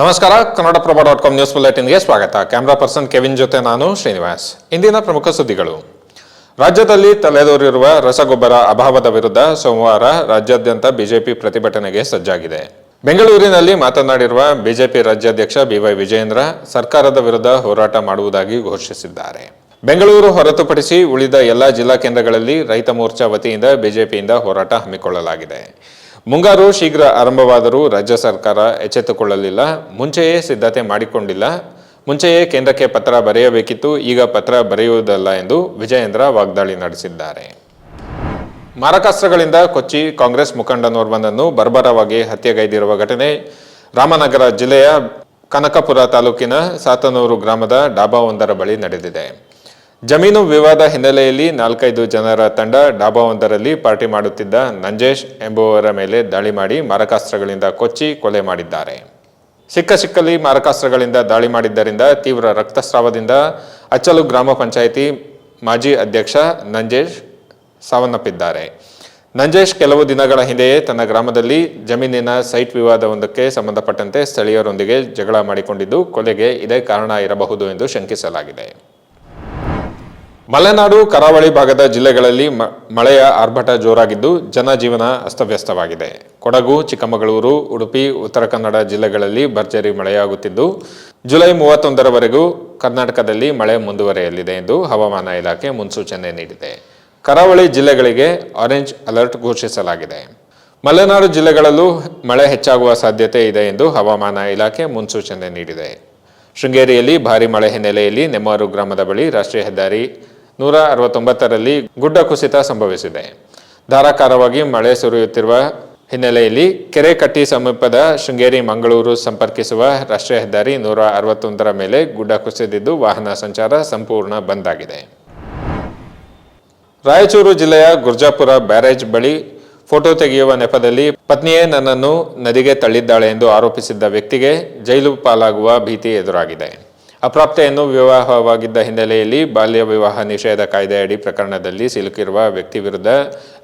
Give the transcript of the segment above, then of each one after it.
ನಮಸ್ಕಾರ Kannadaprabha dot com news ಬುಲೆಟಿನ್ಗೆ ಸ್ವಾಗತ. ಕ್ಯಾಮ್ರಾ ಪರ್ಸನ್ ಕೆವಿನ್ ಜೊತೆ ನಾನು ಶ್ರೀನಿವಾಸ್. ಇಂದಿನ ಪ್ರಮುಖ ಸುದ್ದಿಗಳು. ರಾಜ್ಯದಲ್ಲಿ ತಲೆದೋರಿರುವ ರಸಗೊಬ್ಬರ ಅಭಾವದ ವಿರುದ್ಧ ಸೋಮವಾರ ರಾಜ್ಯಾದ್ಯಂತ ಬಿಜೆಪಿ ಪ್ರತಿಭಟನೆಗೆ ಸಜ್ಜಾಗಿದೆ. ಬೆಂಗಳೂರಿನಲ್ಲಿ ಮಾತನಾಡಿರುವ ಬಿಜೆಪಿ ರಾಜ್ಯಾಧ್ಯಕ್ಷ ಬಿವೈ ವಿಜಯೇಂದ್ರ ಸರ್ಕಾರದ ವಿರುದ್ಧ ಹೋರಾಟ ಮಾಡುವುದಾಗಿ ಘೋಷಿಸಿದ್ದಾರೆ. ಬೆಂಗಳೂರು ಹೊರತುಪಡಿಸಿ ಉಳಿದ ಎಲ್ಲ ಜಿಲ್ಲಾ ಕೇಂದ್ರಗಳಲ್ಲಿ ರೈತ ಮೋರ್ಚಾ ವತಿಯಿಂದ ಬಿಜೆಪಿಯಿಂದ ಹೋರಾಟ ಹಮ್ಮಿಕೊಳ್ಳಲಾಗಿದೆ. ಮುಂಗಾರು ಶೀಘ್ರ ಆರಂಭವಾದರೂ ರಾಜ್ಯ ಸರ್ಕಾರ ಎಚ್ಚೆತ್ತುಕೊಳ್ಳಲಿಲ್ಲ, ಮುಂಚೆಯೇ ಸಿದ್ಧತೆ ಮಾಡಿಕೊಂಡಿಲ್ಲ. ಮುಂಚೆಯೇ ಕೇಂದ್ರಕ್ಕೆ ಪತ್ರ ಬರೆಯಬೇಕಿತ್ತು, ಈಗ ಪತ್ರ ಬರೆಯುವುದಲ್ಲ ಎಂದು ವಿಜಯೇಂದ್ರ ವಾಗ್ದಾಳಿ ನಡೆಸಿದ್ದಾರೆ. ಮಾರಕಾಸ್ತ್ರಗಳಿಂದ ಕೊಚ್ಚಿ ಕಾಂಗ್ರೆಸ್ ಮುಖಂಡನೋರ್ವನನ್ನು ಬರ್ಬರವಾಗಿ ಹತ್ಯೆಗೈದಿರುವ ಘಟನೆ ರಾಮನಗರ ಜಿಲ್ಲೆಯ ಕನಕಪುರ ತಾಲೂಕಿನ ಸಾತನೂರು ಗ್ರಾಮದ ಡಾಬಾವೊಂದರ ಬಳಿ ನಡೆದಿದೆ. ಜಮೀನು ವಿವಾದ ಹಿನ್ನೆಲೆಯಲ್ಲಿ ನಾಲ್ಕೈದು ಜನರ ತಂಡ ಡಾಬಾವೊಂದರಲ್ಲಿ ಪಾರ್ಟಿ ಮಾಡುತ್ತಿದ್ದ ನಂಜೇಶ್ ಎಂಬುವರ ಮೇಲೆ ದಾಳಿ ಮಾಡಿ ಮಾರಕಾಸ್ತ್ರಗಳಿಂದ ಕೊಚ್ಚಿ ಕೊಲೆ ಮಾಡಿದ್ದಾರೆ. ಸಿಕ್ಕ ಸಿಕ್ಕಲ್ಲಿ ಮಾರಕಾಸ್ತ್ರಗಳಿಂದ ದಾಳಿ ಮಾಡಿದ್ದರಿಂದ ತೀವ್ರ ರಕ್ತಸ್ರಾವದಿಂದ ಅಚ್ಚಲು ಗ್ರಾಮ ಪಂಚಾಯಿತಿ ಮಾಜಿ ಅಧ್ಯಕ್ಷ ನಂಜೇಶ್ ಸಾವನ್ನಪ್ಪಿದ್ದಾರೆ. ನಂಜೇಶ್ ಕೆಲವು ದಿನಗಳ ಹಿಂದೆಯೇ ತನ್ನ ಗ್ರಾಮದಲ್ಲಿ ಜಮೀನಿನ ಸೈಟ್ ವಿವಾದವೊಂದಕ್ಕೆ ಸಂಬಂಧಪಟ್ಟಂತೆ ಸ್ಥಳೀಯರೊಂದಿಗೆ ಜಗಳ ಮಾಡಿಕೊಂಡಿದ್ದು ಕೊಲೆಗೆ ಇದೇ ಕಾರಣ ಇರಬಹುದು ಎಂದು ಶಂಕಿಸಲಾಗಿದೆ. ಮಲೆನಾಡು, ಕರಾವಳಿ ಭಾಗದ ಜಿಲ್ಲೆಗಳಲ್ಲಿ ಮಳೆಯ ಆರ್ಭಟ ಜೋರಾಗಿದ್ದು ಜನಜೀವನ ಅಸ್ತವ್ಯಸ್ತವಾಗಿದೆ. ಕೊಡಗು, ಚಿಕ್ಕಮಗಳೂರು, ಉಡುಪಿ, ಉತ್ತರ ಕನ್ನಡ ಜಿಲ್ಲೆಗಳಲ್ಲಿ ಭರ್ಜರಿ ಮಳೆಯಾಗುತ್ತಿದ್ದು, ಜುಲೈ ಮೂವತ್ತೊಂದರವರೆಗೂ ಕರ್ನಾಟಕದಲ್ಲಿ ಮಳೆ ಮುಂದುವರೆಯಲಿದೆ ಎಂದು ಹವಾಮಾನ ಇಲಾಖೆ ಮುನ್ಸೂಚನೆ ನೀಡಿದೆ. ಕರಾವಳಿ ಜಿಲ್ಲೆಗಳಿಗೆ ಆರೆಂಜ್ ಅಲರ್ಟ್ ಘೋಷಿಸಲಾಗಿದೆ. ಮಲೆನಾಡು ಜಿಲ್ಲೆಗಳಲ್ಲೂ ಮಳೆ ಹೆಚ್ಚಾಗುವ ಸಾಧ್ಯತೆ ಇದೆ ಎಂದು ಹವಾಮಾನ ಇಲಾಖೆ ಮುನ್ಸೂಚನೆ ನೀಡಿದೆ. ಶೃಂಗೇರಿಯಲ್ಲಿ ಭಾರಿ ಮಳೆ ಹಿನ್ನೆಲೆಯಲ್ಲಿ ನೆಮ್ಮಾರು ಗ್ರಾಮದ ಬಳಿ ರಾಷ್ಟ್ರೀಯ ಹೆದ್ದಾರಿ ನೂರ ಅರವತ್ತೊಂಬತ್ತರಲ್ಲಿ ಗುಡ್ಡ ಕುಸಿತ ಸಂಭವಿಸಿದೆ. ಧಾರಾಕಾರವಾಗಿ ಮಳೆ ಸುರಿಯುತ್ತಿರುವ ಹಿನ್ನೆಲೆಯಲ್ಲಿ ಕೆರೆಕಟ್ಟಿ ಸಮೀಪದ ಶೃಂಗೇರಿ ಮಂಗಳೂರು ಸಂಪರ್ಕಿಸುವ ರಾಷ್ಟ್ರೀಯ ಹೆದ್ದಾರಿ ನೂರ ಅರವತ್ತೊಂದರ ಮೇಲೆ ಗುಡ್ಡ ಕುಸಿದಿದ್ದು ವಾಹನ ಸಂಚಾರ ಸಂಪೂರ್ಣ ಬಂದ್ ಆಗಿದೆ. ರಾಯಚೂರು ಜಿಲ್ಲೆಯ ಗುರ್ಜಾಪುರ ಬ್ಯಾರೇಜ್ ಬಳಿ ಫೋಟೋ ತೆಗೆಯುವ ನೆಪದಲ್ಲಿ ಪತ್ನಿಯೇ ನನ್ನನ್ನು ನದಿಗೆ ತಳ್ಳಿದ್ದಾಳೆ ಎಂದು ಆರೋಪಿಸಿದ್ದ ವ್ಯಕ್ತಿಗೆ ಜೈಲು ಪಾಲಾಗುವ ಭೀತಿ ಎದುರಾಗಿದೆ. ಅಪ್ರಾಪ್ತೆಯನ್ನು ವಿವಾಹವಾಗಿದ್ದ ಹಿನ್ನೆಲೆಯಲ್ಲಿ ಬಾಲ್ಯ ವಿವಾಹ ನಿಷೇಧ ಕಾಯ್ದೆಯಡಿ ಪ್ರಕರಣದಲ್ಲಿ ಸಿಲುಕಿರುವ ವ್ಯಕ್ತಿ ವಿರುದ್ಧ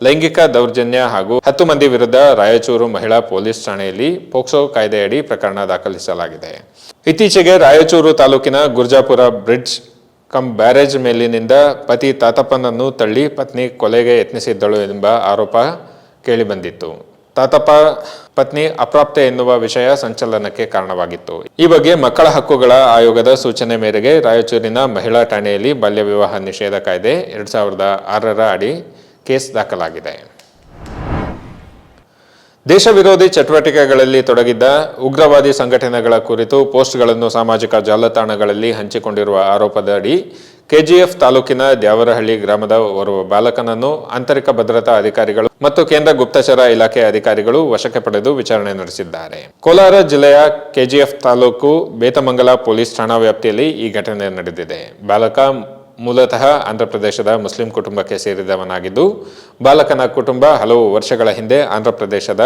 ಲೈಂಗಿಕ ದೌರ್ಜನ್ಯ ಹಾಗೂ ಹತ್ತು ಮಂದಿ ವಿರುದ್ಧ ರಾಯಚೂರು ಮಹಿಳಾ ಪೊಲೀಸ್ ಠಾಣೆಯಲ್ಲಿ ಪೋಕ್ಸೋ ಕಾಯ್ದೆಯಡಿ ಪ್ರಕರಣ ದಾಖಲಿಸಲಾಗಿದೆ. ಇತ್ತೀಚೆಗೆ ರಾಯಚೂರು ತಾಲೂಕಿನ ಗುರ್ಜಾಪುರ ಬ್ರಿಡ್ಜ್ ಕಂ ಬ್ಯಾರೇಜ್ ಮೇಲಿನಿಂದ ಪತಿ ತಾತಪ್ಪನನ್ನು ತಳ್ಳಿ ಪತ್ನಿ ಕೊಲೆಗೆ ಯತ್ನಿಸಿದ್ದಳು ಎಂಬ ಆರೋಪ ಕೇಳಿಬಂದಿತ್ತು. ತಾತಪ್ಪ, ಪತ್ನಿ ಅಪ್ರಾಪ್ತೆ ಎನ್ನುವ ವಿಷಯ ಸಂಚಲನಕ್ಕೆ ಕಾರಣವಾಗಿತ್ತು. ಈ ಬಗ್ಗೆ ಮಕ್ಕಳ ಹಕ್ಕುಗಳ ಆಯೋಗದ ಸೂಚನೆ ಮೇರೆಗೆ ರಾಯಚೂರಿನ ಮಹಿಳಾ ಠಾಣೆಯಲ್ಲಿ ಬಾಲ್ಯ ವಿವಾಹ ನಿಷೇಧ ಕಾಯ್ದೆ ಎರಡ್ ಸಾವಿರದ ಆರರ ಅಡಿ ಕೇಸ್ ದಾಖಲಾಗಿದೆ. ದೇಶ ವಿರೋಧಿ ಚಟುವಟಿಕೆಗಳಲ್ಲಿ ತೊಡಗಿದ್ದ ಉಗ್ರವಾದಿ ಸಂಘಟನೆಗಳ ಕುರಿತು ಪೋಸ್ಟ್ಗಳನ್ನು ಸಾಮಾಜಿಕ ಜಾಲತಾಣಗಳಲ್ಲಿ ಹಂಚಿಕೊಂಡಿರುವ ಆರೋಪದ ಅಡಿ ಕೆಜಿಎಫ್ ತಾಲೂಕಿನ ದ್ಯಾವರಹಳ್ಳಿ ಗ್ರಾಮದ ಓರ್ವ ಬಾಲಕನನ್ನು ಆಂತರಿಕ ಭದ್ರತಾ ಅಧಿಕಾರಿಗಳು ಮತ್ತು ಕೇಂದ್ರ ಗುಪ್ತಚರ ಇಲಾಖೆ ಅಧಿಕಾರಿಗಳು ವಶಕ್ಕೆ ಪಡೆದು ವಿಚಾರಣೆ ನಡೆಸಿದ್ದಾರೆ. ಕೋಲಾರ ಜಿಲ್ಲೆಯ ಕೆಜಿಎಫ್ ತಾಲೂಕು ಬೇತಮಂಗಲ ಪೊಲೀಸ್ ಠಾಣಾ ವ್ಯಾಪ್ತಿಯಲ್ಲಿ ಈ ಘಟನೆ ನಡೆದಿದೆ. ಬಾಲಕ ಮೂಲತಃ ಆಂಧ್ರಪ್ರದೇಶದ ಮುಸ್ಲಿಂ ಕುಟುಂಬಕ್ಕೆ ಸೇರಿದವನಾಗಿದ್ದು, ಬಾಲಕನ ಕುಟುಂಬ ಹಲವು ವರ್ಷಗಳ ಹಿಂದೆ ಆಂಧ್ರಪ್ರದೇಶದ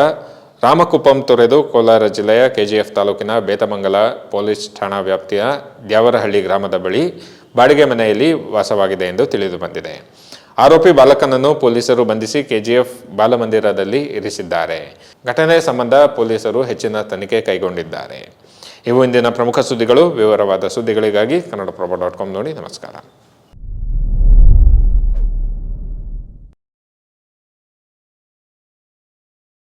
ರಾಮಕುಪ್ಪಂ ತೊರೆದು ಕೋಲಾರ ಜಿಲ್ಲೆಯ ಕೆಜಿಎಫ್ ತಾಲೂಕಿನ ಬೇತಮಂಗಲ ಪೊಲೀಸ್ ಠಾಣಾ ವ್ಯಾಪ್ತಿಯ ದ್ಯಾವರಹಳ್ಳಿ ಗ್ರಾಮದ ಬಳಿ ಬಾಡಿಗೆ ಮನೆಯಲ್ಲಿ ವಾಸವಾಗಿದೆ ಎಂದು ತಿಳಿದು ಬಂದಿದೆ. ಆರೋಪಿ ಬಾಲಕನನ್ನು ಪೊಲೀಸರು ಬಂಧಿಸಿ ಕೆಜಿಎಫ್ ಬಾಲಮಂದಿರದಲ್ಲಿ ಇರಿಸಿದ್ದಾರೆ. ಘಟನೆ ಸಂಬಂಧ ಪೊಲೀಸರು ಹೆಚ್ಚಿನ ತನಿಖೆ ಕೈಗೊಂಡಿದ್ದಾರೆ. ಇವು ಇಂದಿನ ಪ್ರಮುಖ ಸುದ್ದಿಗಳು. ವಿವರವಾದ ಸುದ್ದಿಗಳಿಗಾಗಿ ಕನ್ನಡಪ್ರಭ ಡಾಟ್ ಕಾಮ್ ನೋಡಿ ನಮಸ್ಕಾರ.